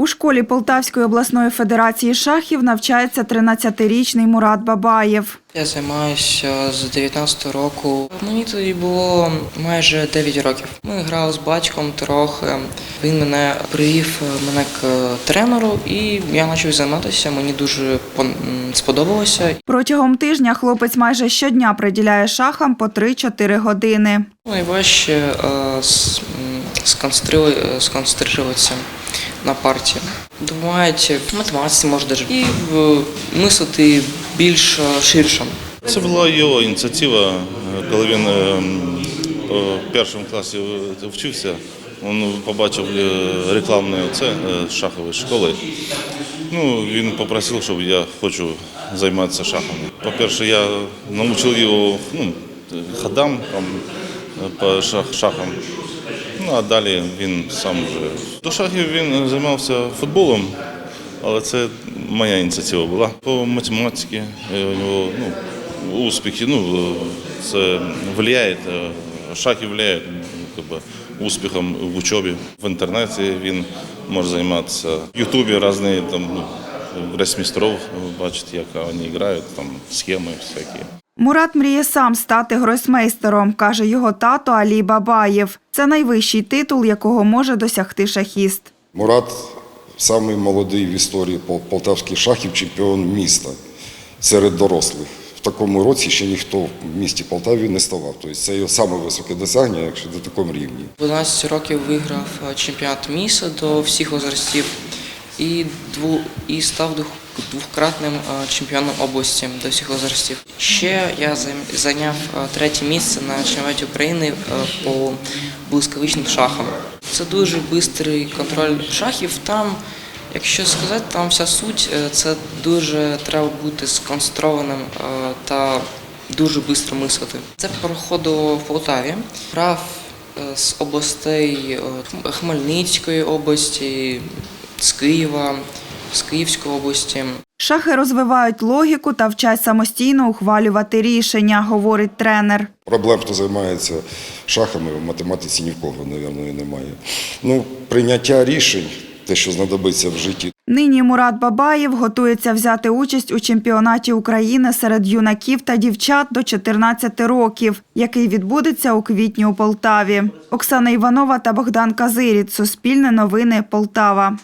У школі Полтавської обласної федерації шахів навчається 13-річний Мурат Бабаєв. Я займаюся з 19 року. Мені тоді було майже 9 років. Ми грали з батьком трохи. Він мене привів мене к тренеру, і я почав займатися. Мені дуже сподобалося. Протягом тижня хлопець майже щодня приділяє шахам по 3-4 години. Найважче е, сконцентруватися на партії. Думають в математиці може даже і в мислити більш е, ширше. Це була його ініціатива, е, коли він е, у першому класі е, вчився. Він побачив е, рекламне це е, шахової школи. Ну, він попросив, щоб я хочу займатися шахами. По-перше, я навчив його ну, ходам там, е, по шах, шахам. Ну, а далі він сам вже. До шахів він займався футболом, але це моя ініціатива була. По математиці е, у нього ну, успіхи, ну, це впливає, е, шахи впливають как успіхом в учебі. В інтернеті він може займатися. В Ютубі різні там, ну, гросмейстерів, бачите, як вони грають, там схеми всякі. Мурат мріє сам стати гросмейстером, каже його тато Алі Бабаєв. Це найвищий титул, якого може досягти шахіст. Мурат самий молодий в історії пол- полтавських шахів, чемпіон міста серед дорослих. В такому році ще ніхто в місті Полтаві не ставав. Тобто це його саме високе досягнення, якщо на такому рівні. В 12 років виграв е, чемпіонат міста до всіх возрастів і, дву, і став двократним е, чемпіоном області до всіх возрастів. Ще я зайняв е, третє місце на чемпіонаті України е, по блискавичним шахам. Це дуже швидкий контроль шахів. Там, якщо сказати, там вся суть це дуже треба бути сконцентрованим та дуже швидко мислити. Це проходило в Полтаві. Грав е, з областей Хмельницької області, з Києва, з Київської області. Шахи розвивають логіку та вчать самостійно ухвалювати рішення, говорить тренер. Проблем, хто займається шахами, в математиці ні в кого, мабуть, немає. Ну, прийняття рішень, те, що знадобиться в житті, Нині Мурат Бабаєв готується взяти участь у чемпіонаті України серед юнаків та дівчат до 14 років, який відбудеться у квітні у Полтаві. Оксана Іванова та Богдан Казиріт. Суспільне новини Полтава.